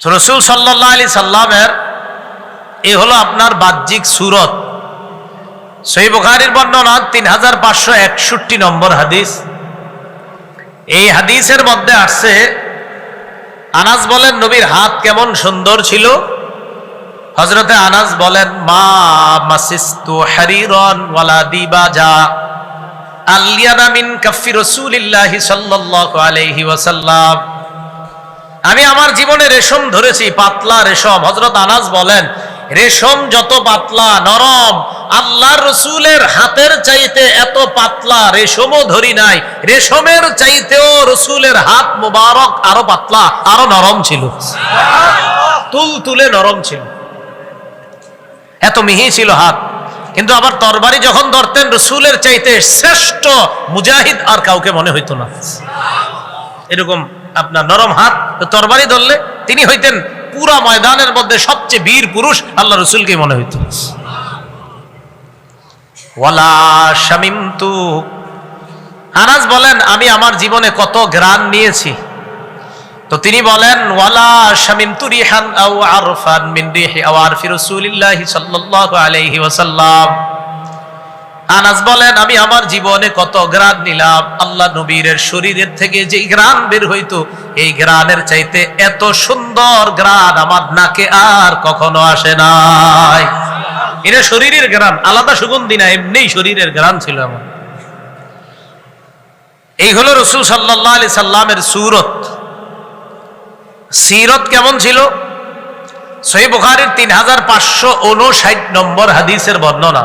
রসুল সাল্লাহ আলি সাল্লামের এ হলো আপনার বাহ্যিক সুরত। সই বুখারির বর্ণনা তিন হাজার পাঁচশো একষট্টি নম্বর হাদিস। এই হাদিসের মধ্যে আসছে, আনাস বলেন, নবীর হাত কেমন সুন্দর ছিল? হজরতে আনাস বলেন, মা মিন কাফি রসুলিল্লাহি সাল্লাল্লাহু আলাইহি ওয়াসাল্লাম। আমি আমার জীবনে রেশম ধরেছি, পাতলা রেশম। হজরত আনাস বলেন, রেশম যত পাতলা, নরম, আল্লাহর রসুলের হাতের চাইতে এত পাতলা রেশমও ধরি নাই। রেশমের চাইতেও রসুলের হাত মুবারক আরও পাতলা, আরও নরম ছিল। তুল তুলে নরম ছিল। এত মিহি ছিল হাত। কিন্তু আবার তরবারি যখন ধরতেন, রসুলের চাইতে শ্রেষ্ঠ মুজাহিদ আর কাউকে মনে হইতো না। এরকম আপনার নরম হাত, তরবারি ধরলে তিনি হইতেন পুরা ময়দানের মধ্যে সবচেয়ে বীর পুরুষ, আল্লাহ রসুলকে মনে হইত। আনাজ বলেন, আমি আমার জীবনে কত গ্রান নিয়েছি। তো তিনি বলেন, ওয়ালা আলাইহি ওয়াসাল্লাম। আনাস বলেন, আমি আমার জীবনে কত গ্রান নিলাম। আল্লাহ নবীরের শরীরের থেকে যে গ্রান বের হইতো, এই গ্রানের চাইতে এত সুন্দর গ্রান আমার নাকে আর কখনো আসে নাই। এটা শরীরের গ্রান আলাদা সুগন্ধি না এমনি শরীরের গ্রান ছিল আমার। এই হলো রসুল সাল্লাহ আলি সাল্লামের সুরত। সিরত কেমন ছিল? সহি বুখারির তিন হাজার পাঁচশো উনষাট নম্বর হাদিসের বর্ণনা।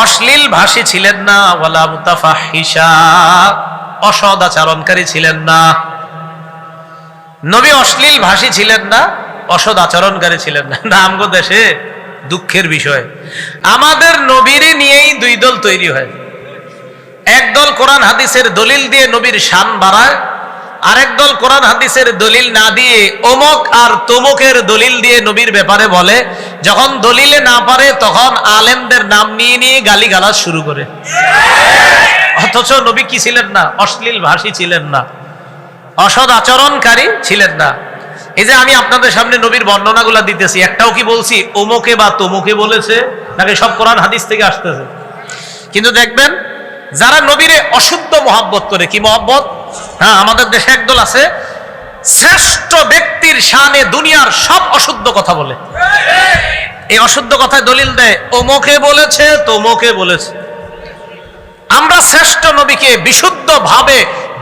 অশ্লীল ভাষী ছিলেন না, ওয়ালা মুতাফাহিশা, অসদাচরণকারী ছিলেন না। নবী অশ্লীল ভাষী ছিলেন না অসদ আচরণকারী ছিলেন না। না, আমগো দেশে দুঃখের বিষয়। আমাদের নবীরে নিয়েই দুই দল তৈরি হয়। একদল কোরআন হাদিসের দলিল দিয়ে নবীর শান বাড়ায়, আরেক দল কোরআন হাদিসের দলিল না দিয়ে অমক আর তমকের দলিল দিয়ে নবীর ব্যাপারে বলে। যখন দলিলে না পারে, তখন আলেমদের নাম নিয়ে নিয়ে গালি গালাজ শুরু করে। অথচ নবী কি ছিলেন না? অশ্লীল ভাষী ছিলেন না। অসৎ আচরণকারী ছিলেন না। এই যে আমি আপনাদের সামনে নবীর বর্ণনাগুলা দিতেছি, একটাও কি বলছি? অমুকে বা তমুকে বলেছে? নাকি সব কোরআন হাদিস থেকে আসতেছে? কিন্তু দেখবেন, যারা নবীরে অশুদ্ধ মহাব্বত করে, কি মহাব্বত? হ্যাঁ আমাদের দেশে একদল আছে শ্রেষ্ঠ ব্যক্তির শানে দুনিয়ার সব অশুদ্ধ কথা বলে। এই অশুদ্ধ কথায় দলিল দেয়, ওমকে বলেছে তো তোমকে বলেছে। আমরা শ্রেষ্ঠ নবীকে বিশুদ্ধ ভাবে,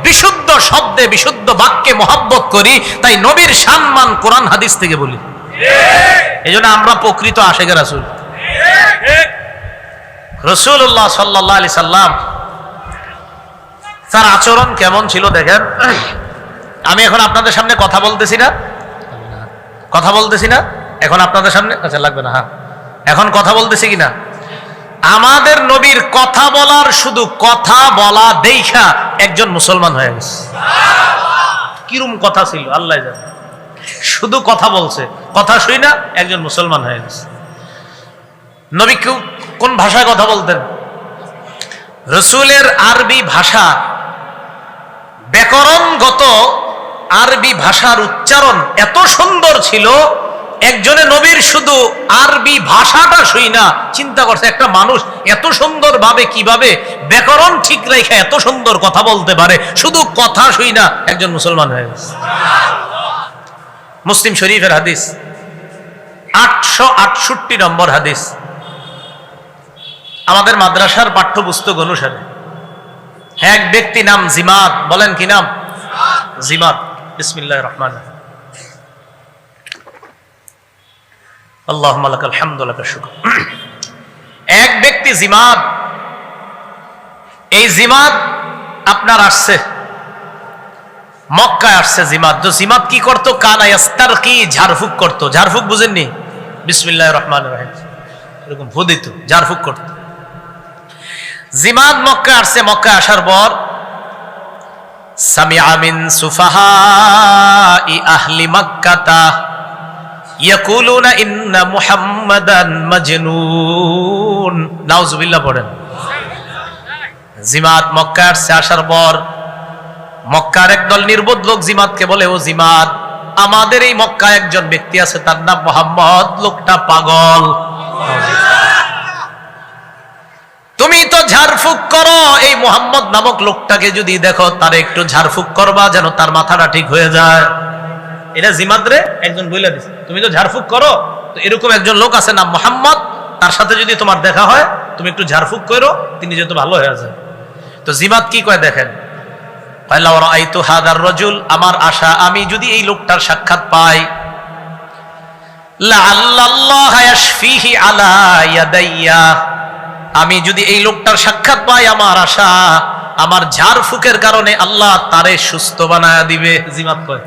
বিশুদ্ধ শব্দে, বিশুদ্ধ বাক্যে মহাব্বত করি, তাই নবীর সম্মান কোরআন হাদিস থেকে বলি। এই জন্য আমরা প্রকৃত আশেখের রাসুল। রসুল্লাহ সাল্লাহ আলি সাল্লাম, তার আচরণ কেমন ছিল দেখেন? আমি এখন আপনাদের সামনে কথা বলতেছি না? কথা বলতেছি না? এখন আপনাদের সামনে? আচ্ছা লাগবে না হ্যাঁ। এখন কথা বলতেছি কি না আমাদের নবীর কথা বলার শুধু কথা বলা দেখা একজন মুসলমান হয়ে গেছে। কিরম কথা ছিল, আল্লাহ জানে। শুধু কথা বলছে, কথা শুই না, একজন মুসলমান হয়ে গেছে। নবী কোন ভাষায় কথা বলতেন? রসুলের আরবি ভাষা ব্যাকরণগত আরবি ভাষার উচ্চারণ এত সুন্দর ছিল, একজনে নবীর শুধু আরবি ভাষাটা শুই না, চিন্তা করছে একটা মানুষ এত সুন্দর ভাবে কীভাবে ব্যাকরণ ঠিক রেখে এত সুন্দর কথা বলতে পারে, শুধু কথা শুই না, একজন মুসলমান হয়ে গেছে। মুসলিম শরীফের হাদিস, আটশো আটষট্টি নম্বর হাদিস। আমাদের মাদ্রাসার পাঠ্যপুস্তক অনুসারে এক ব্যক্তি নাম জিমাত বলেন কি নাম? জিমাত বিসমিল্লাহ রহমান আল্লাহ আলহামদুল্লাহ এক ব্যক্তি জিমাত এই জিমাত আপনার আসছে, মক্কায় আসছে জিমাত তো জিমাত কি করতো? কানায়াস্তার কি ঝাড়ফুক করতো। ঝাড়ফুক বুঝেননি? বিসমিল্লাহ রহমান রহিম। এরকম করতো। জিমাত মক্কা আসছে মক্কা আসার পর সামিআ মিন আহলি জিমাত মক্কা আসছে, আসার পর মক্কার একদল নির্বোধ লোক জিমাতকে বলে, ও জিমাত, আমাদের এই মক্কা একজন ব্যক্তি আছে, তার নাম মোহাম্মদ, লোকটা পাগল তুমি তো ঝাড়ফুক করো। এই মোহাম্মদ নামক লোকটাকে যদি দেখো, তার একটু ঝাড়ফুক করবা যেন তার মাথাটা ঠিক হয়ে যায়। এটা জিমাদরে একজন বইলা দিছে। তুমি তো ঝাড়ফুক করো? তো এরকম একজন লোক আছে নাম মোহাম্মদ। তার সাথে যদি তোমার দেখা হয়, তুমি একটু ঝাড়ফুক করো, তিনি যেহেতু ভালো হয়ে যায় তো জিমাত কি কয় দেখেন? রজুল, আমার আশা, আমি যদি এই লোকটার সাক্ষাৎ পাই আলা আমি যদি এই লোকটার সাক্ষাৎ পাই আমার আশা, আমার ঝাড়ফুকের কারণে আল্লাহ তারে সুস্থ বানায় দিবে। জিমাত কয়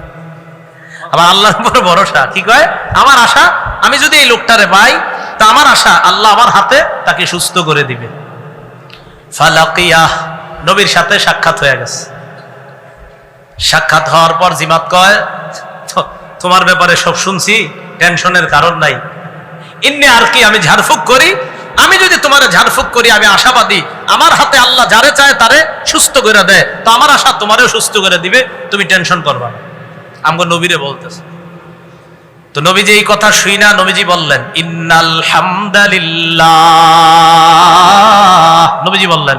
আবার আল্লাহর উপর ভরসা। কি কয়? আমার আশা, আমি যদি এই লোকটারে পাই, তা আমার আশা, আল্লাহ আমার হাতে তাকে সুস্থ করে দিবে। ফালাকিয়াহ নবীর সাথে সাক্ষাৎ হয়ে গেছে। সাক্ষাৎ হওয়ার পর জিমাত কয় তোমার ব্যাপারে সব শুনছি, টেনশনের কারণ নাই। ইন্নে আর কি আমি ঝাড়ফুক করি আমি যদি তোমার ঝাড়ফুক করি, আমি আশাবাদী। আমার হাতে আল্লাহ যারে চায় তারে সুস্থ করে দেয়। তো আমার আশা তোমারেও সুস্থ করে দিবে, তুমি টেনশন করবা না। আমগো নবীরে বলতেছে। তো নবীজি এই কথা শুই না, নবীজি বললেন, ইন্নাল হামদালিল্লাহ। নবীজি বললেন,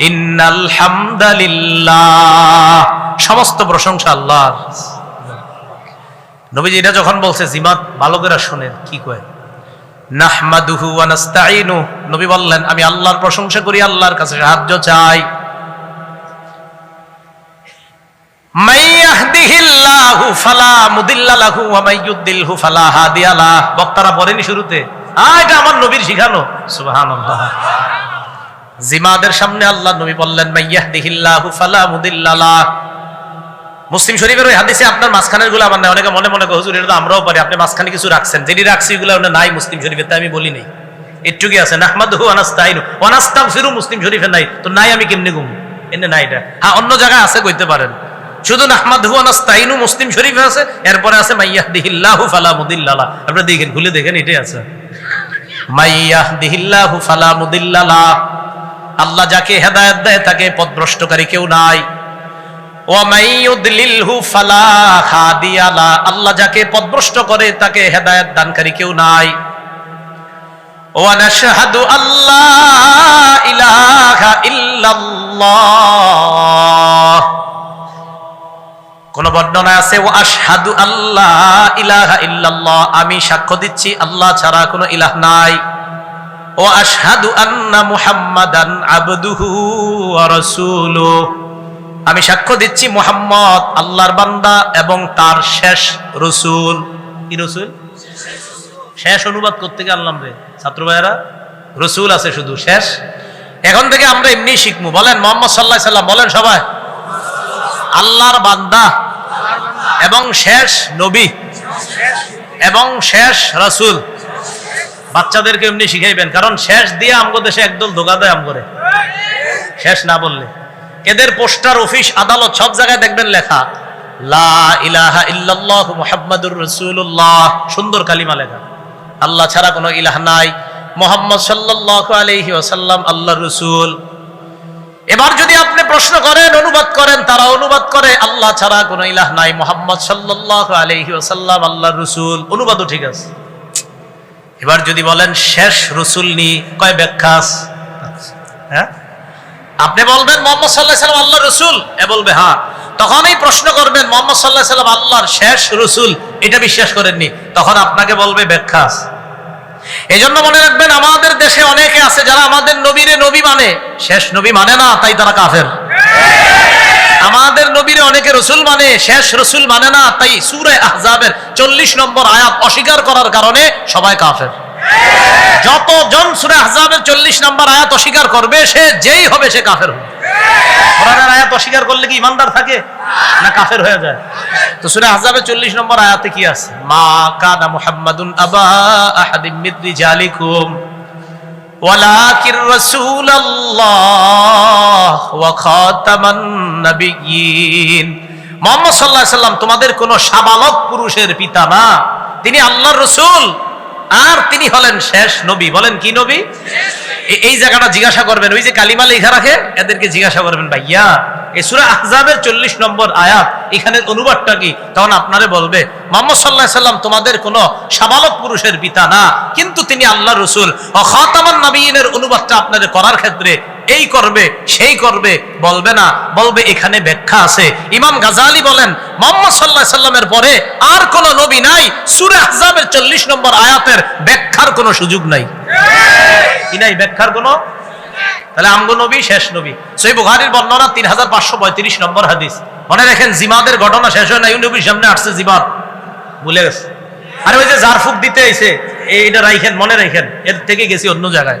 ইন্নাল হামদালিল্লাহ। সমস্ত প্রশংসা আল্লাহর। নবীজি এটা যখন বলছে, জিমাত ভালো করে শোনেন, কি কয়? নাহমাদুহু ওয়া নাস্তাইনু নবী বললেন, আমি আল্লাহর প্রশংসা করি, আল্লাহর কাছে সাহায্য চাই। বক্তারা শুরুতে এটা আমার নবীর শিখানো। সুবহানাল্লাহ। জিমাদের সামনে আল্লাহ নবী বললেন, মান ইয়াহদিহিল্লাহু ফালা মুদিল্লা লাহ। মুসলিম শরীফের ওই হাদিসে আপনার মাঝখানেরগুলো আমার অনেকে মনে মনে হুজুর এটা তো আমরাও পারি। আপনি মাঝখানে কিছু রাখছেন। যেটি রাখছি এগুলো নাই মুসলিম শরীফের, তাই আমি বলি নাই। একটুকি আছে। নাহমাদহু আনাস্তাইনু ওয়ানাস্তাগফিরু মুসলিম শরীফে নাই। তো নাই আমি কেমনে ঘুম? এনে নাই এটা। হ্যাঁ অন্য জায়গায় আছে, কইতে পারেন। শুধু নাহমাদ নাহমাদহু আনাস্তাইনু মুসলিম শরীফে আছে। এরপরে আছে মাইয়াহদিহিল্লাহু ফালা মুদিল্লালা। আপনি দেখেন, খুলে দেখেন, এটাই আছে। মাইয়াহদিহিল্লাহু ফালা মুদিল্লালা। আল্লাহ যাকে হেদায়েত দেয়, তাকে পথভ্রষ্টকারী কেউ নাই। আল্লাহ যাকে পথভ্রষ্ট করে, তাকে হেদায়েত দানকারী কেউ নাই। ওয়া নাশহাদু আল্লাহ ইলাহা ইল্লাল্লাহ। কোন বর্ণনা আছে ও আশহাদু আল্লাহ ইলাহা ইল্লাল্লাহ। আমি সাক্ষ্য দিচ্ছি, আল্লাহ ছাড়া কোনো ইলাহ নাই। ও আশহাদু আন্না মুহাম্মাদান আবদুহু ওয়া রাসূলুহু। আমি সাক্ষ্য দিচ্ছি মোহাম্মদ, আল্লাহর বান্দা এবং তার শেষ রসুল। কি রসুল? শেষ অনুবাদ করতে গিয়ে আনলাম রে? ছাত্র ভাইয়েরা, রসুল আছে শুধু, শেষ। এখন থেকে আমরা এমনি শিখব বলেন মোহাম্মদ সাল্লাহ সাল্লাম, বলেন সবাই। আল্লাহর বান্দা এবং শেষ নবী এবং শেষ রসুল। বাচ্চাদেরকে এমনি শিখাইবেন, কারণ শেষ দিয়ে আমগো দেশে একদল ধোকা দেয় আমগরে। শেষ না বললে। এদের পোস্টার, অফিস, আদালত সব জায়গায় দেখবেন লেখা, লা ইলাহা ইল্লাল্লাহ মুহাম্মাদুর রাসূলুল্লাহ, সুন্দর কালিমা লেখা। আল্লাহ ছাড়া কোনো ইলাহ নাই। মোহাম্মদ সাল্লাল্লাহু আলাইহি ওয়াসাল্লাম আল্লাহর রাসূল। এবার যদি আপনি প্রশ্ন করেন, অনুবাদ করেন, তারা অনুবাদ করে, আল্লাহ ছাড়া কোনো ইলাহ নাই। মোহাম্মদ সাল্লাল্লাহু আলাইহি ওয়াসাল্লাম আল্লাহর রাসূল। অনুবাদও ঠিক আছে। এবার যদি বলেন, শেষ রসুল নি, কয় ব্যাখ্যা আছে? হ্যাঁ? আপনি বলবেন মোহাম্মদ সাল্লাহ সাল্লাম আল্লাহ রসুল? এ বলবে হ্যাঁ। তখনই প্রশ্ন করবেন, মোহাম্মদ সাল্লাহ সাল্লাম আল্লাহর শেষ রসুল? এটা বিশ্বাস করেননি। তখন আপনাকে বলবে, ব্যাখ্যা। এই জন্য মনে রাখবেন, আমাদের দেশে অনেকে আছে যারা আমাদের নবীরে নবী মানে। শেষ নবী মানে না, তাই তারা কাফের। আমাদের নবীরে অনেকে রসুল মানে শেষ রসুল মানে না, তাই সুরে আহজাবের চল্লিশ নম্বর আয়াত অস্বীকার করার কারণে সবাই কাফের। যতজন সুরে আহজাবের চল্লিশ নম্বর আয়াত অস্বীকার করবে সে যেই হবে সে কাফের হবে কোরআনের আয়াত অস্বীকার করলে কি ইমানদার থাকে না কাফের হয়ে যায় তো সুরে আহজাবের চল্লিশ নম্বর আয়াতে কি আছে মা কানা মুহাম্মাদুন আবা আহাদিম মিন রিজালিকুম ولكن رسول الله وخاتم النبيين মোহাম্মদ সাল্লাহ সাল্লাম তোমাদের কোন সাবালক পুরুষের পিতা না তিনি আল্লাহর রসুল আর তিনি হলেন শেষ নবী। বলেন কি নবী? এই জায়গাটা জিজ্ঞাসা করবেন। ওই যে কালিমা লেখা রাখে, এদেরকে জিজ্ঞাসা করবেন, ভাইয়া, এই সুরা আহজাবের চল্লিশ নম্বর আয়াত এখানের অনুবাদটা কি? তখন আপনারে বলবে, মোহাম্মদ সাল্লাহ সাল্লাম তোমাদের কোনো সাবালক পুরুষের পিতা না। কিন্তু তিনি আল্লাহ রসুল। ও খাতামান নবীনের অনুবাদটা আপনাদের করার ক্ষেত্রে এই করবে, সেই করবে, বলবে না, বলবে এখানে ব্যাখ্যা আছে। ইমাম গাজালি বলেন, মোহাম্মদ সাল্লাহ সাল্লামের পরে আর কোন নবী নাই, সুরে আহজাবের চল্লিশ নম্বর আয়াতের ব্যাখ্যার কোনো সুযোগ নাই। কি নাই ব্যাখ্যার কোনো? তাহলে আমগো নবী, শেষ নবী। সেই বুখারীর বর্ণনা তিন হাজার পাঁচশো পঁয়ত্রিশ নম্বর হাদিস। মনে রাখেন, জিমাদের ঘটনা শেষ হয় না নবীর সামনে আসছে জিমাদ। ভুলে গেছে। আরে ওই যে জারফুক দিতে আইছে, এইটা রাইখেন, মনে রাখেন এর থেকে গেছি অন্য জায়গায়।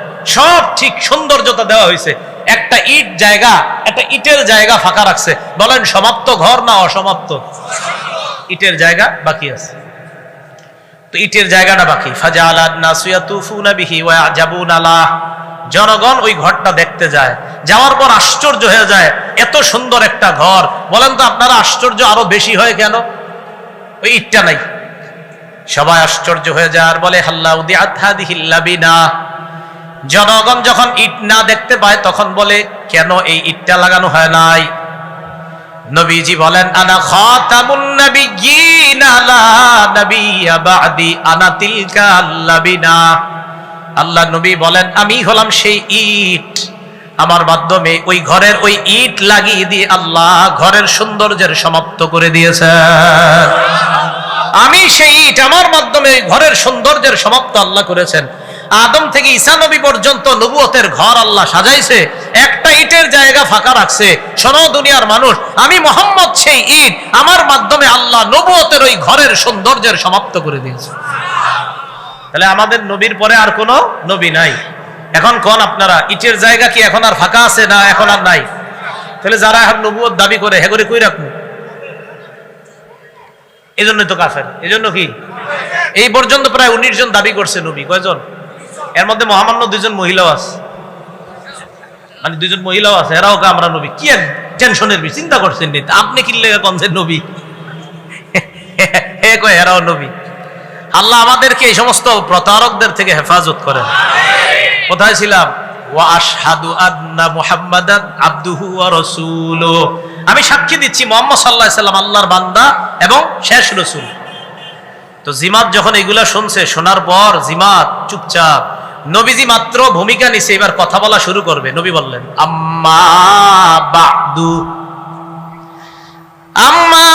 সব ঠিক সৌন্দর্যতা দেওয়া হয়েছে। একটা ইট জায়গা, একটা ইটের জায়গা ফাঁকা রাখছে। বলেন, সমাপ্ত ঘর না অসমাপ্ত? ইটের জায়গা বাকি আছে। তো ইটের জায়গাটা বাকি। ফাজা আলাদ নাসুয়া তুফুনা বিহি ওয়া জাবুন আলাহ জনগণ ওই ঘরটা দেখতে যায়। যাওয়ার পর আশ্চর্য হয়ে যায়, এত সুন্দর একটা ঘর। বলেন তো, আপনারা আশ্চর্য আরও বেশি হয় কেন? ওই ইটটা নাই। সবাই আশ্চর্য হয়ে যায় আর বলে, হাল্লা উদি আথাদিহিল্লাবিনা জনগণ যখন ইট না দেখতে পায়, তখন বলে, কেন এই ইটটা লাগানো হয় নাই? নবীজি বলেন, আনা খাতামুন নাবিয়্যিন আলা নাবিয়্যা বাদি আনা তিলকা আল্লাবিনা আল্লাহ নবী বলেন, আমি হলাম সেই ইট। আমার মাধ্যমে ওই ঘরের ওই ইট লাগিয়ে দিয়ে আল্লাহ ঘরের সৌন্দর্যের সমাপ্ত করে দিয়েছেন। আমি সেই ইট আমার মাধ্যমে ঘরের সৌন্দর্যের সমাপ্ত আল্লাহ করেছেন। আদম থেকে ঈসা নবী পর্যন্ত নবুয়তের ঘর আল্লাহ সাজাইছে, একটা ইটের জায়গা ফাঁকা রাখছে। শোনো দুনিয়ার মানুষ, আমি মোহাম্মদ সেই ইট আমার মাধ্যমে আল্লাহ নবুয়তের ওই ঘরের সৌন্দর্যের সমাপ্ত করে দিয়েছে। তাহলে আমাদের নবীর পরে আর কোনো নবী নাই। এখন কোন আপনারা, ইটের জায়গা কি এখন আর ফাঁকা আছে না এখন আর নাই? তাহলে যারা এখন নবুয়ত দাবি করে, হে করে কই রাখব? এই জন্যই তো কাফের। এই জন্য কি? এই পর্যন্ত প্রায় উনিশ জন দাবি করছে নবী। কয়জন? এর মধ্যে মহামান্য দুইজন মহিলাও আছে। মানে দুইজন মহিলাও আছে এরাও কে আমরা নবী। কি এক টেনশনের চিন্তা করছেন নি? আপনি কি লেগে কনছেন নবী? হে কয় এরাও নবী। আল্লাহ আমাদেরকে এই সমস্ত প্রতারকদের থেকে হেফাজত করেন। কোথায় ছিলাম? ওয়া আশহাদু আন্না মুহাম্মাদান আবদুহু ওয়া রাসূলুহু। আমি সাক্ষী দিচ্ছি মুহাম্মদ সাল্লাল্লাহু আলাইহি সাল্লাম আল্লাহর বান্দা এবং শেষ রাসূল। তো জিমাত যখন এগুলা শুনছে, শোনার পর জিমাত চুপচাপ, নবীজি মাত্র ভূমিকা নিছে, এবার কথা বলা শুরু করবে। নবী বললেন, আম্মা বাদু। আম্মা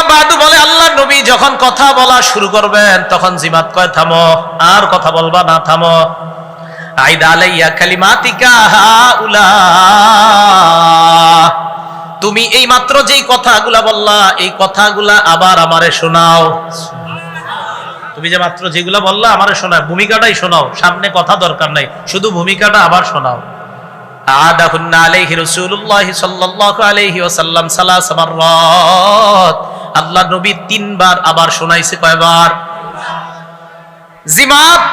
বলে আল্লাহ নবী যখন কথা বলা শুরু করবেন, তখন জিমাত কয়, থামো, আর কথা বলবা না, থামো। আইদা আলাইয়া কালিমাতিকা হাউলা। তুমি এই মাত্র যেই কথাগুলা বললা, এই কথাগুলা আবার আমারে শোনাও। তুমি যে মাত্র যেগুলো বললা, আমার শোনা ভূমিকাটাই শোনাও। সামনে কথা দরকার নাই। শুধু ভূমিকাটা আবার শোনাও। আল্লাহ নবী তিনবার আবার কয়বার?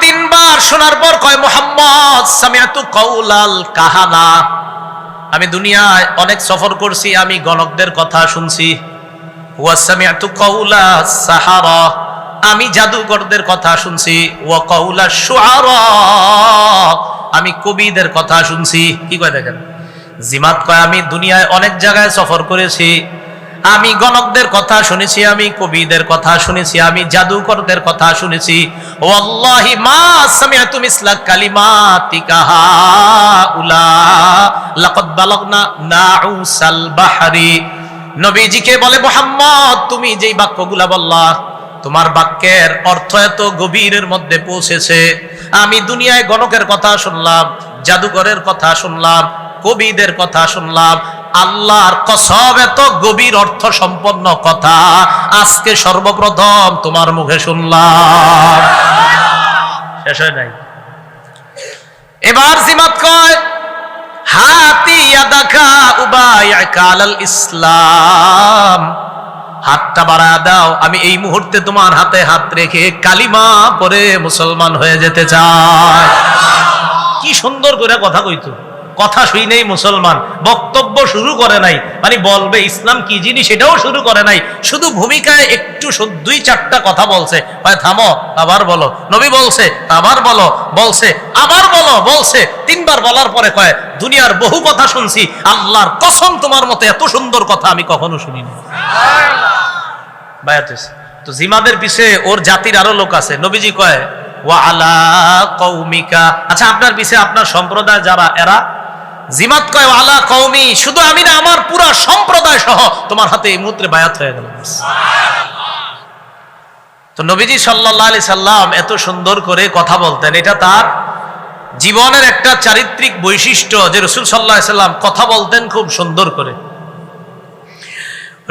তিনবার শোনার পর কয়, মোহাম্মদ কৌলাল আমি দুনিয়ায় অনেক সফর করছি, আমি গণকদের কথা শুনছি। কৌলা আমি জাদুকরদের কথা শুনছি। ওয়া কৌলা শুআরা। আমি কবিদের কথা শুনছি। কি কয় দেখেন? জিমাত কয়, আমি দুনিয়ায় অনেক জায়গায় সফর করেছি। আমি গণকদের কথা শুনেছি, আমি কবিদের কথা শুনেছি, আমি জাদুকরদের কথা শুনেছি। ওয়াল্লাহি মা বাহরি। নবীজিকে বলে, মোহাম্মদ, তুমি যেই বাক্যগুলা বললা তোমার বাক্যের অর্থ এত গভীরের মধ্যে পৌঁছেছে। আমি দুনিয়ায় গণকের কথা শুনলাম, জাদুঘরের কথা শুনলাম, কবিদের কথা শুনলাম। আল্লাহর কসব এত গভীর অর্থ সম্পন্ন কথা আজকে সর্বপ্রথম তোমার মুখে শুনলাম। শেষ হয় নাই। এবার জিমাত কয়, হাতি উবাইয়াকা আলাল ইসলাম। হাতটা বাড়া দাও, আমি এই মুহূর্তে তোমার হাতে হাত রেখে কালিমা পরে মুসলমান হয়ে যেতে চাই। কি সুন্দর করে কথা কইতো কথা শুই নেই মুসলমান, বক্তব্য শুরু করে নাই। মানে বলবে, ইসলাম কি জিনিস? সেটাও শুরু করে নাই। শুধু ভূমিকায় একটু দুই চারটা কথা বলছে। হয় থামো, আবার বলো। নবী বলছে, আবার বলো। বলছে, আবার বলো। বলছে, তিনবার বলার পরে কয়, দুনিয়ার বহু কথা শুনছি। আল্লাহর কসম তোমার মতো এত সুন্দর কথা আমি কখনো শুনিনি। তো জিমাদের পিছে ওর জাতির আরও লোক আছে। নবীজি কয়, ওয়া আলা কৌমিকা আচ্ছা আপনার পিছে আপনার সম্প্রদায় যারা, এরা? জিমাত কয়, আলা কৌমি শুধু আমি না, আমার পুরা সম্প্রদায় সহ তোমার হাতে এই মুহূর্তে বায়াত হয়ে গেল। তো নবীজি সাল্লাল্লাহু আলাইহি সাল্লাম এত সুন্দর করে কথা বলতেন। এটা তার জীবনের একটা চারিত্রিক বৈশিষ্ট্য যে রসুল সাল্লাহ সাল্লাম কথা বলতেন খুব সুন্দর করে।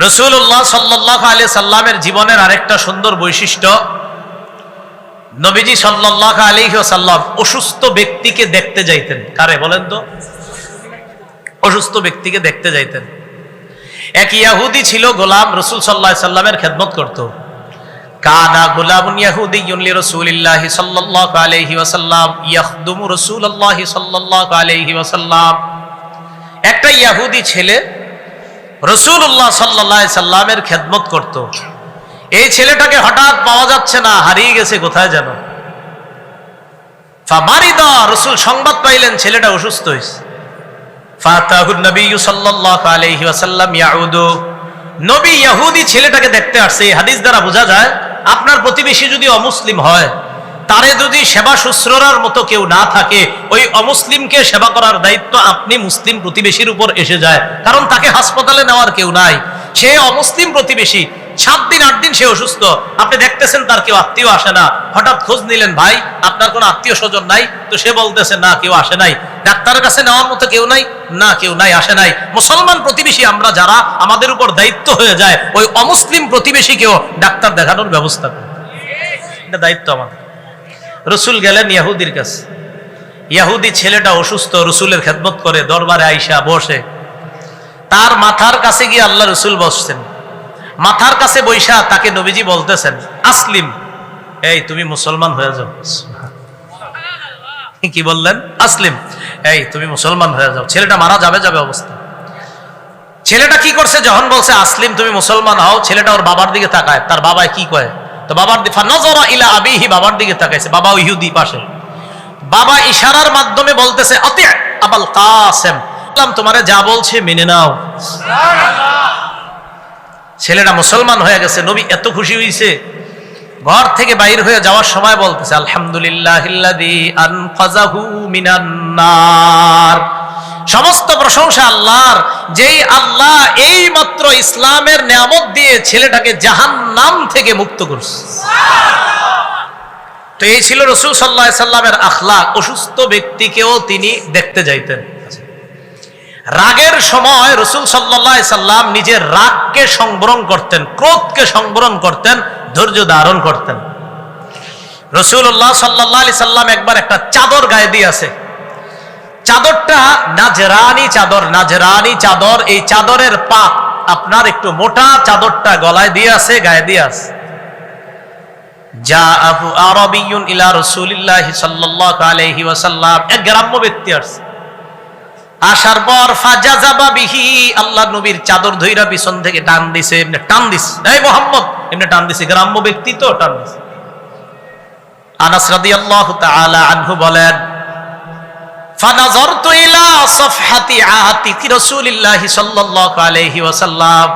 রসুল্লাহ সাল্লাহ আলি সাল্লামের জীবনের আরেকটা সুন্দর বৈশিষ্ট্য, নবীজি সাল্লাহ আলী সাল্লাম অসুস্থ ব্যক্তিকে দেখতে যাইতেন। কারে বলেন তো? অসুস্থ ব্যক্তিকে দেখতে যাইতেন। এক ইয়াহুদি ছিল, গোলাম রসুল সাল্লাহ সাল্লামের খেদমত করত। কানা ইয়াহুদি ইউনলি একটা ইয়াহুদি ছেলে রসুল্লাহ সাল্লাহ সাল্লামের খেদমত করত। এই ছেলেটাকে হঠাৎ পাওয়া যাচ্ছে না, হারিয়ে গেছে কোথায় যেন। রসুল সংবাদ পাইলেন, ছেলেটা অসুস্থ হয়েছে ফাতাহুন নবী সাল্লাল্লাহু নবী ইহুদি ছেলেটাকে দেখতে আসছে হাদিস দ্বারা বোঝা যায়, আপনার প্রতিবেশী যদি অমুসলিম হয়, তারে যদি সেবা শুশ্রূষার মতো কেউ না থাকে, ওই অমুসলিমকে সেবা করার দায়িত্ব আপনি মুসলিম প্রতিবেশীর উপর এসে যায়। কারণ তাকে হাসপাতালে নেওয়ার কেউ নাই। সে অমুসলিম প্রতিবেশী সাত দিন, আট দিন সে অসুস্থ। আপনি দেখতেছেন তার কেউ আত্মীয় আসে না। হঠাৎ খোঁজ নিলেন, ভাই, আপনার কোনো আত্মীয় স্বজন নাই? তো সে বলতেছে, না, কেউ আসে নাই। ডাক্তারের কাছে নেওয়ার মতো কেউ নাই? না, কেউ নাই, আসে নাই। মুসলমান প্রতিবেশী আমরা যারা, আমাদের উপর দায়িত্ব হয়ে যায়, ওই অমুসলিম প্রতিবেশীকেও ডাক্তার দেখানোর ব্যবস্থা করি এটা দায়িত্ব আমাদের। রসুল গেলেন ইয়াহুদির কাছে। ইয়াহুদি ছেলেটা অসুস্থ, রসুলের খেদমত করে দরবারে আইসা বসে। তার মাথার কাছে গিয়ে আল্লাহ রসুল বসছেন। মাথার কাছে বৈশা তাকে নবীজি বলতেছেন, আসলিম, এই তুমি মুসলমান হয়ে যাও। কি বললেন? আসলিম, এই তুমি মুসলমান হয়ে যাও। ছেলেটা মারা যাবে যাবে অবস্থা। ছেলেটা কি করছে? যখন বলছে, আসলিম, তুমি মুসলমান হও, ছেলেটা ওর বাবার দিকে তাকায়। তার বাবায় কি কয়? তো বাবার দিকে নজরা ইলা আবিহি, বাবার দিকে তাকাইছে। বাবা ইহুদি পাশে। বাবা ইশারার মাধ্যমে বলতেছে অতি আবাল কাসেম তোমারে যা বলছে মেনে নাও। ছেলেটা মুসলমান হয়ে গেছে, নবী এত খুশি হয়েছে ঘর থেকে বাইর হয়ে যাওয়ার সময় বলতেছে আলহামদুলিল্লাহ সমস্ত প্রশংসা আল্লাহর, যেই আল্লাহ এই মাত্র ইসলামের নিয়ামত দিয়ে ছেলেটাকে জাহান নাম থেকে মুক্ত করছে। তো এই ছিল রসুল সাল্লাহ সাল্লামের আখলাক, অসুস্থ ব্যক্তিকেও তিনি দেখতে যাইতেন। রাগের সময় রসুল সাল্লাহ সাল্লাম নিজের রাগকে সংবরণ করতেন, ক্রোধকে সংবরণ করতেন, ধৈর্য ধারণ করতেন। রসুল্লাহ সাল্লাহ সাল্লাম একবার একটা চাদর গায়ে দিয়ে আছে চাদরটা নাজরানি চাদর নাজরানি চাদর, এই চাদরের পা আপনার একটু মোটা চাদরটা গলায় দিয়ে আছে গায়ে দিয়ে আছে যা আবু আরবিয়ুন ইলা রাসূলিল্লাহি সাল্লাল্লাহু আলাইহি ওয়াসাল্লাম, এক গ্রাম্য ব্যক্তি আসছে। আসার পর ফাজা ফাজাজাবা বিহি, আল্লাহ নবীর চাদর ধইরা পিছন থেকে টান দিছে, এমনি টান দিছে। এই মোহাম্মদ, এমনি টান দিছে, গ্রাম্য ব্যক্তি তো টান দিছে। আনাস রাদিয়াল্লাহু তাআলা আনহু বলেন ফানাজারতু ইলা সাফহাতি আতিকি রাসূলিল্লাহি সাল্লাল্লাহু আলাইহি ওয়াসাল্লাম।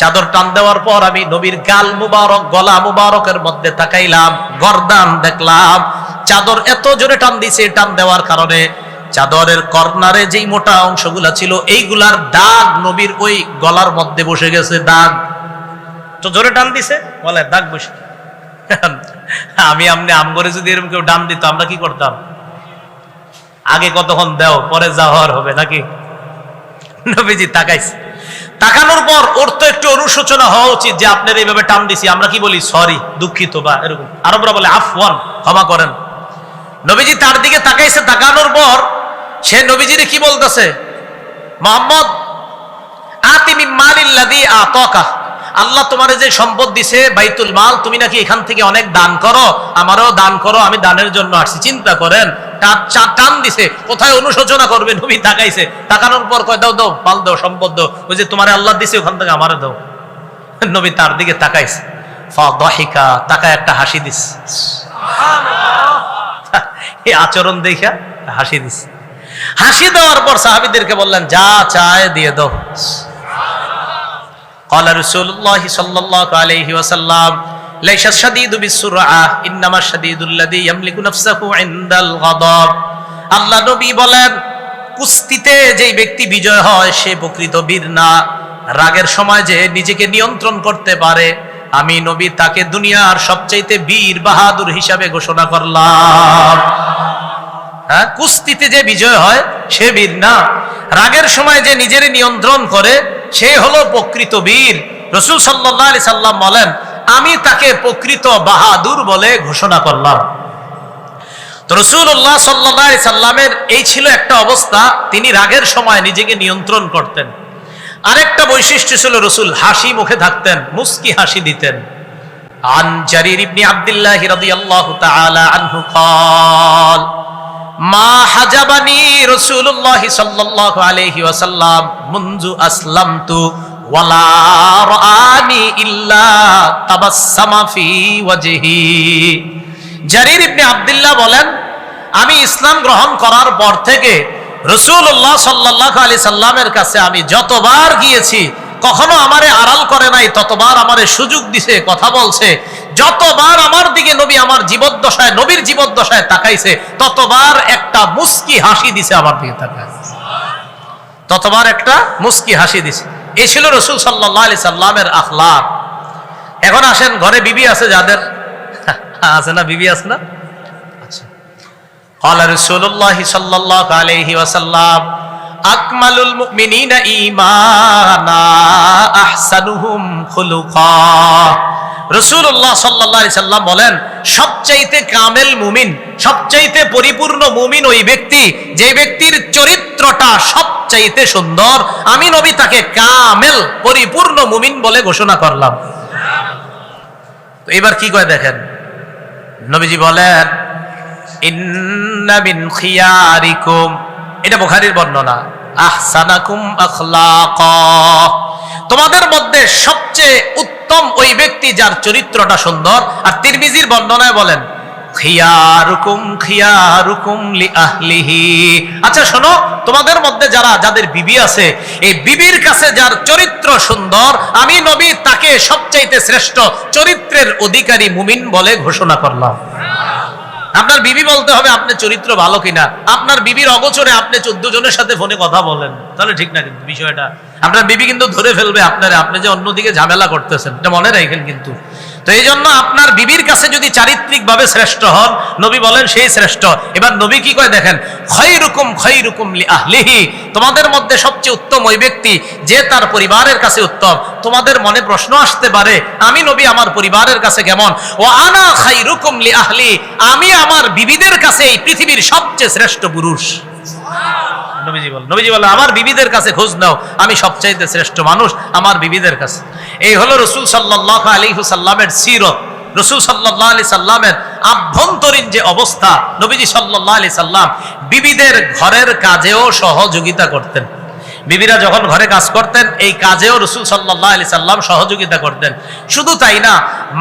চাদর টান দেওয়ার পর আমি নবীর গাল মুবারক, গলা মুবারকের মধ্যে তাকাইলাম, গরদান দেখলাম। চাদর এত জোরে টান দিছে, টান দেওয়ার কারণে চাদরের কর্নারে যেই মোটা অংশগুলা ছিল, এইগুলার দাগ নবীর ওই গলার মধ্যে বসে গেছে, দাগ। তো জোরে টান দিছে? বলে, দাগ বসে আমি আমনে আমগরে যদি এরকম কেউ ডান দিত, আমরা কি করতাম? আগে কতক্ষণ দেও, পরে যা হওয়ার হবে নাকি? নবীজি তাকাইছে। তাকানোর পর ওর তো একটু অনুশোচনা হওয়া উচিত যে, আপনার এইভাবে টান দিছি, আমরা কি বলি, সরি, দুঃখিত বা এরকম। আরবরা বলে, আফওয়ান, ক্ষমা করেন। নবীজি তার দিকে তাকাইছে, তাকানোর পর সে নবীজিরে কি বলতেছে? মোহাম্মদ আতিমি মালিল্লাদি আতকা। আল্লাহ তোমার যে সম্পদ দিছে, বাইতুল মাল, তুমি নাকি এখান থেকে অনেক দান করো? আমারও দান করো, আমি দানের জন্য আসছি, চিন্তা করেন। টান দিছে, কোথায় অনুশোচনা করবে? নবী তাকাইছে, তাকানোর পর কয়, দাও দাও, মাল দাও, সম্পদ দাও। ওই যে তোমার আল্লাহ দিছে, ওখান থেকে আমারে দাও। নবী তার দিকে তাকাইছে। ফাহিকা তাকায় একটা হাসি দিস এই আচরণ দেখা হাসি দিস হাসি দেওয়ার পর সাহাবিদেরকে বললেন যা চায় দিয়ে দাও قال رسول الله صلى الله عليه وسلم ليس الشديد بالسرعة إنما الشديد الذي يملك نفسه عند الغضب আল্লাহ নবী বলেন কুস্তিতে যেই ব্যক্তি বিজয় হয় সে প্রকৃত বীর না রাগের সময় যে নিজেকে নিয়ন্ত্রণ করতে পারে আমি নবী তাকে দুনিয়ার সবচাইতে বীর বাহাদুর হিসাবে ঘোষণা করলাম। হ্যাঁ কুস্তিতে যে বিজয় হয়, সে বীর না। রাগের সময় যে নিজের নিয়ন্ত্রণ করে, সে হলো প্রকৃত বীর। রসুল সাল্লাহ আলি সাল্লাম বলেন, আমি তাকে প্রকৃত বাহাদুর বলে ঘোষণা করলাম। তো রসুল্লাহ সাল্লাহ সাল্লামের এই ছিল একটা অবস্থা। তিনি রাগের সময় নিজেকে নিয়ন্ত্রণ করতেন। আরেকটা বৈশিষ্ট্য ছিল রসুল হাসি মুখে থাকতেন মুস্কি হাসি দিতেন عن جرير بن عبد الله رضي الله تعالى عنه قال ما حجبني رسول الله صلى الله عليه وسلم منذ أسلمت ولا رآني إلا تبسم في وجهي জারির ইবনে আব্দুল্লাহ বলেন আমি ইসলাম গ্রহণ করার পর থেকে রসুল্লাহ সাল্লাহ আলি সাল্লামের কাছে আমি যতবার গিয়েছি, কখনো আমারে আড়াল করে নাই, ততবার আমারে সুযোগ দিছে, কথা বলছে। যতবার আমার দিকে নবী আমার জীবদ্দশায়, নবীর জীবদ্দশায় তাকাইছে, ততবার একটা মুস্কি হাসি দিছে আমার দিকে ততবার একটা মুস্কি হাসি দিছে। এই ছিল রসুল সাল্লাহ আলি সাল্লামের আখলাক। এখন আসেন, ঘরে বিবি আছে যাদের? আছে না, বিবি আছে না? قال رسول الله صلى الله عليه وسلم أكمل المؤمنين إيمانا أحسنهم خلقا রসুল্লাহ সাল্লাহ সাল্লাম বলেন সবচাইতে কামেল মুমিন সবচাইতে পরিপূর্ণ মুমিন ওই ব্যক্তি যে ব্যক্তির চরিত্রটা সবচাইতে সুন্দর আমি নবী তাকে কামেল পরিপূর্ণ মুমিন বলে ঘোষণা করলাম তো এবার কি কয় দেখেন নবীজি বলেন ইন্না এটা বুখারীর বর্ণনা। আহসানাকুম আখলাকা। তোমাদের মধ্যে সবচেয়ে উত্তম ওই ব্যক্তি যার চরিত্রটা সুন্দর, আর বর্ণনায় বলেন আচ্ছা শোনো, তোমাদের মধ্যে যারা, যাদের বিবি আছে, এই বিবির কাছে যার চরিত্র সুন্দর, আমি নবী, তাকে সবচাইতে শ্রেষ্ঠ চরিত্রের অধিকারী মুমিন বলে ঘোষণা করলাম। আপনার বিবি বলতে হবে আপনার চরিত্র ভালো কিনা। আপনার বিবির অগোচরে আপনি চোদ্দ জনের সাথে ফোনে কথা বলেন। তাহলে ঠিক না কিন্তু বিষয়টা। আপনার বিবি কিন্তু ধরে ফেলবে আপনার। আপনি যে অন্যদিকে ঝামেলা করতেছেন, এটা মনে রাখেন কিন্তু। তো এই জন্য আপনার বিবির কাছে যদি চারিত্রিক ভাবে শ্রেষ্ঠ হন, নবী বলেন সেই শ্রেষ্ঠ। এবার নবী কি করে দেখেন? খৈ রুকুম খৈ রুকুম আহলিহি। তোমাদের মধ্যে সবচেয়ে উত্তম ওই ব্যক্তি যে তার পরিবারের কাছে উত্তম। তোমাদের মনে প্রশ্ন আসতে পারে, আমি নবী আমার পরিবারের কাছে কেমন? ও আনা খাই রুকুম লি আহলি। আমি আমার বিবিদের কাছে এই পৃথিবীর সবচেয়ে শ্রেষ্ঠ পুরুষ। নবীজি বল নবীজি বলে আমার বিবিদের কাছে খোঁজ নাও, আমি সবচাইতে শ্রেষ্ঠ মানুষ আমার বিবিদের কাছে। এই হলো রসুল সাল্লাহ আলী হুসাল্লামের সিরত। রসুল সাল্লাহ আলি সাল্লামের আভ্যন্তরীণ যে অবস্থা, নবীজি সাল্লাহ আলি সাল্লাম বিবিদের ঘরের কাজেও সহযোগিতা করতেন। বিবিরা যখন ঘরে কাজ করতেন, এই কাজেও রসুল সাল্লাহ আলি সাল্লাম সহযোগিতা করতেন। শুধু তাই না,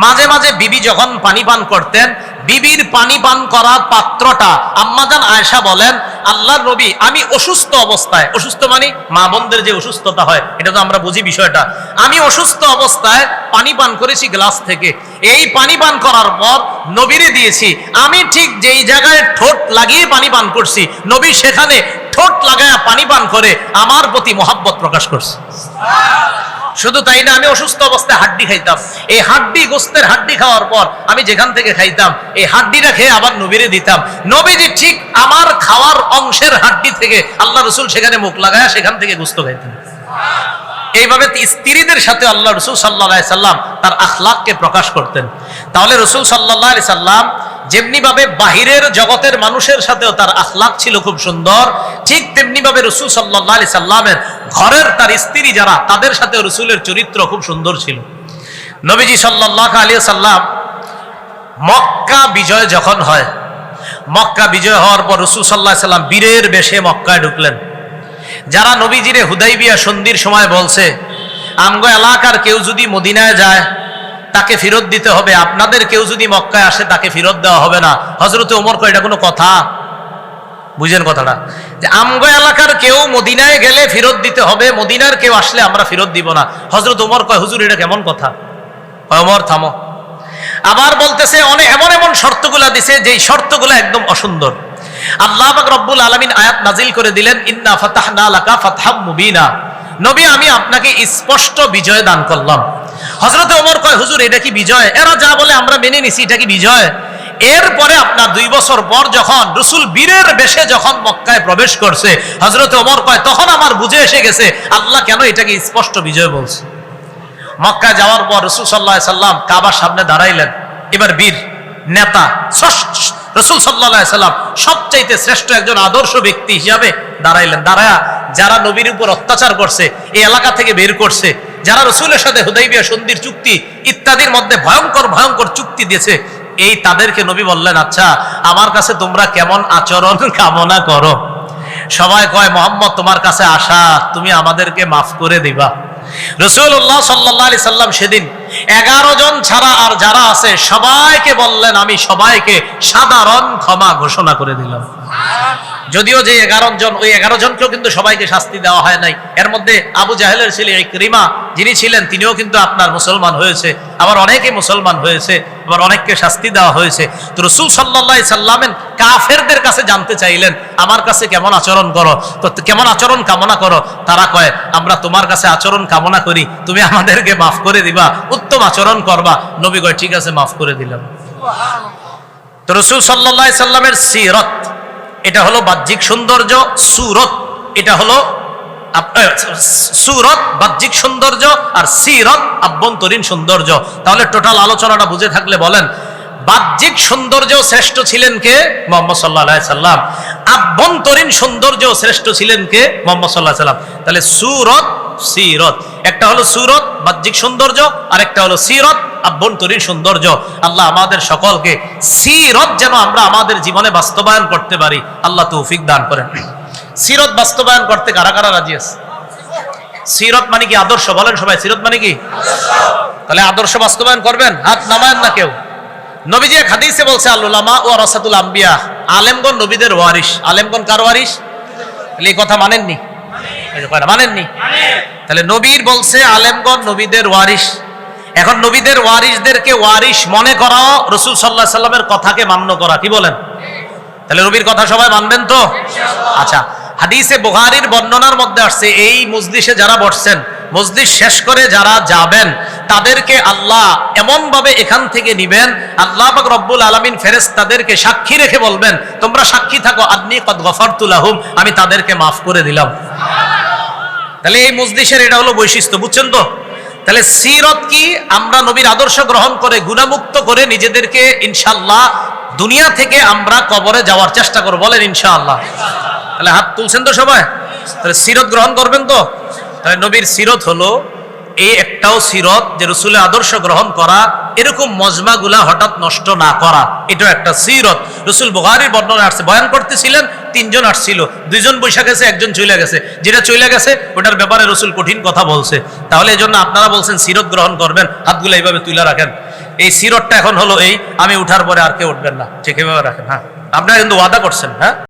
মাঝে মাঝে বিবি যখন পানি পান করতেন, বিবির পানি পান করা পাত্রটা আম্মাজান আয়সা বলেন, আল্লাহর নবী, আমি অসুস্থ অবস্থায়। অসুস্থ মানে মা বোনদের যে অসুস্থতা হয়, এটা তো আমরা বুঝি বিষয়টা। আমি অসুস্থ অবস্থায় পানি পান করেছি গ্লাস থেকে। এই পানি পান করার পর নবীরে দিয়েছি, আমি ঠিক যেই জায়গায় ঠোঁট লাগিয়ে পানি পান করছি, নবী সেখানে ঠোঁট লাগায় পানি পান করে আমার প্রতি মহাব্বত প্রকাশ করছে। শুধু তাই না, আমি অসুস্থ অবস্থায় হাড্ডি খাইতাম। এই হাড্ডি, গোস্তের হাড্ডি খাওয়ার পর আমি যেখান থেকে খাইতাম, এই হাড্ডিটা খেয়ে আবার নবীরে দিতাম। নবীজি ঠিক আমার খাওয়ার অংশের হাড্ডি থেকে আল্লাহ রসুল সেখানে মুখ লাগায় সেখান থেকে গোস্ত খাইতেন। এইভাবে স্ত্রীদের সাথে আল্লাহ রসুল সাল্লাহ সাল্লাম তার আখলাককে প্রকাশ করতেন। তাহলে রসুল সাল্লাহ আলি সাল্লাম যেমনি ভাবে বাহিরের জগতের মানুষের সাথেও তার আখলাক ছিল খুব সুন্দর, ঠিক তেমনি ভাবে রসুল সাল্লাহ আলি সাল্লামের ঘরের তার স্ত্রী যারা, তাদের সাথে রসুলের চরিত্র খুব সুন্দর ছিল। নবীজি সাল্লাহ আলী সাল্লাম মক্কা বিজয় যখন হয়, মক্কা বিজয় হওয়ার পর রসুল সাল্লাহ সাল্লাম বীরের বেশে মক্কায় ঢুকলেন। যারা নবীজিরে হুদাইবিয়া সন্ধির সময় বলছে, আমগো এলাকার কেউ যদি মদিনায় যায় তাকে ফেরত দিতে হবে। আপনাদের কেউ যদি মক্কায় আসে, তাকে ফেরত দেওয়া হবে না। হজরত ওমর কয়, এটা কোনো কথা? বুঝেন কথাটা। যে আমগো এলাকার কেউ মদিনায় গেলে ফেরত দিতে হবে। মদিনার কেউ আসলে আমরা ফেরত দিব না। হজরত ওমর কয়, হুজুর, এটা কেমন কথা? ওমর, থামো। আবার বলতেছে, অনেক এমন এমন শর্তগুলা দিছে, যেই শর্তগুলো একদম অসুন্দর। আল্লাহ রব্বুল আলামিন আয়াত নাজিল করে দিলেন, ইন্না ফাতাহনা লাকা ফাতহাম মুবিনা। নবী, আমি আপনাকে স্পষ্ট বিজয় দান করলাম। হযরত ওমর কয়, হুজুর, এটা কি বিজয়? এরা যা বলে আমরা মেনে নিছি, এটা কি বিজয়? এরপরে আপনার দুই বছর পর যখন রসুল বীরের বেশে যখন মক্কায় প্রবেশ করছে হজরত ওমর কয়, তখন আমার বুঝে এসে গেছে, আল্লাহ কেন এটাকে স্পষ্ট বিজয় বলছে? মক্কা যাওয়ার পর রসুল সাল্লাহ সাল্লাম কাবার সামনে দাঁড়াইলেন। এবার বীর, নেতা রসুল সাল্লাহ সাল্লাম সবচাইতে শ্রেষ্ঠ একজন আদর্শ ব্যক্তি হিসাবে দাঁড়াইলেন। দাঁড়ায়া যারা নবীর উপর অত্যাচার করছে, এই এলাকা থেকে বের করছে যারা রসুলের সাথে হুদাইবিয়া, সন্ধির চুক্তি ইত্যাদির মধ্যে ভয়ঙ্কর ভয়ঙ্কর চুক্তি দিয়েছে, এই তাদেরকে নবী বললেন আচ্ছা আমার কাছে তোমরা কেমন আচরণ কামনা করো? সবাই কয়, মোহাম্মদ, তোমার কাছে আসা তুমি আমাদেরকে মাফ করে দিবা। রসুল্লাহ সাল্লাহ আলি সাল্লাম সেদিন এগারো জন ছাড়া আর যারা আছে, সবাইকে বললেন, আমি সবাইকে সাধারণ ক্ষমা ঘোষণা করে দিলাম। যদিও যে এগারো জন, ওই এগারো জনকেও কিন্তু সবাইকে শাস্তি দেওয়া হয় নাই। এর মধ্যে আবু জাহেলের ছেলে রিমা যিনি ছিলেন, তিনিও কিন্তু আপনার মুসলমান হয়েছে, আবার অনেকে মুসলমান হয়েছে, আবার অনেককে শাস্তি দেওয়া হয়েছে। তো রসুল সাল্লাহ সাল্লামেন কাফেরদের কাছে জানতে চাইলেন, আমার কাছে কেমন আচরণ করো? তো কেমন আচরণ কামনা করো? তারা কয়, আমরা তোমার কাছে আচরণ কামনা করি, তুমি আমাদেরকে মাফ করে দিবা। উত্তম আচরণ করবা। নবী কয়, ঠিক আছে, মাফ করে দিলাম। তো রসুল সাল্লাহ সাল্লামের সিরত, এটা হলো বাহ্যিক সৌন্দর্য, সুরত, এটা হলো সুরত, বাহ্যিক সৌন্দর্য আর সিরত, আভ্যন্তরীণ সৌন্দর্য। তাহলে টোটাল আলোচনাটা বুঝে থাকলে বলেন বাহ্যিক সৌন্দর্য শ্রেষ্ঠ ছিলেন কে? মোহাম্মদ সাল্লাহ সাল্লাম। আভ্যন্তরীণ সৌন্দর্য শ্রেষ্ঠ ছিলেন কে? মোহাম্মদ সাল্লাহ সাল্লাম। তাহলে সুরত, সিরত। একটা হলো সুরত, বাহ্যিক সৌন্দর্য আর একটা হলো সিরত, আভ্যন্তরীণ সৌন্দর্য। আল্লাহ আমাদের সকলকে সিরত যেন আমরা আমাদের জীবনে বাস্তবায়ন করতে পারি। আল্লাহ তৌফিক দান করেন। সিরত বাস্তবায়ন করতে কারা কারা রাজি আছে? সিরত মানে কি আদর্শ? বলেন সবাই, সিরত মানে কি? তাহলে আদর্শ বাস্তবায়ন করবেন? হাত নামায়েন না কেউ। নবীজি এক হাদিসে বলছে আল্লামা ও রাসাতুল আম্বিয়া। আলেমগন নবীদের ওয়ারিস আলেমগন কার ওয়ারিস এই কথা মানেননি? মানেননি? তাহলে নবীর বলছে আলেমগন নবীদের ওয়ারিস এখন নবীদের ওয়ারিসদেরকে ওয়ারিস মনে করাও রসুল সাল্লাহ সাল্লামের কথাকে মান্য করা, কি বলেন? তাহলে নবীর কথা সবাই মানবেন তো? আচ্ছা হাদিসে বুহারির বর্ণনার মধ্যে আসছে, এই মজলিসে যারা বসছেন, মজলিস শেষ করে যারা যাবেন তাদেরকে আল্লাহ এমন ভাবে এখান থেকে নিবেন, আল্লাহ পাক রব্বুল আলমিন ফেরেস তাদেরকে সাক্ষী রেখে বলবেন, তোমরা সাক্ষী থাকো, আদনি কদ গফারতুলাহুম আমি তাদেরকে মাফ করে দিলাম। তাহলে এই মজলিসের এটা হলো বৈশিষ্ট্য, বুঝছেন তো? তাহলে সিরত কি? আমরা নবীর আদর্শ গ্রহণ করে গুণামুক্ত করে নিজেদেরকে ইনশাল্লাহ দুনিয়া থেকে আমরা কবরে যাওয়ার চেষ্টা করব, বলেন ইনশাআল্লাহ। তাহলে হাত তুলছেন তো সবাই? তাহলে সিরত গ্রহণ করবেন তো? তাহলে নবীর সিরত হলো এই একটাও সিরত যে রসুলের আদর্শ গ্রহণ করা, এরকম মজমাগুলা হঠাৎ নষ্ট না করা, এটাও একটা সিরত। রসুল বুহারির বর্ণনা আসছে, বয়ান করতেছিলেন, তিনজন আসছিল, দুইজন বৈশা গেছে, একজন চলে গেছে। যেটা চলে গেছে, ওটার ব্যাপারে রসুল কঠিন কথা বলছে। তাহলে এই জন্য আপনারা বলছেন সিরত গ্রহণ করবেন, হাতগুলো এইভাবে তুলে রাখেন। এই সিরতটা এখন হলো এই, আমি উঠার পরে আর কেউ উঠবেন না। ঠিক এভাবে রাখেন হ্যাঁ। আপনারা কিন্তু ওয়াদা করছেন হ্যাঁ?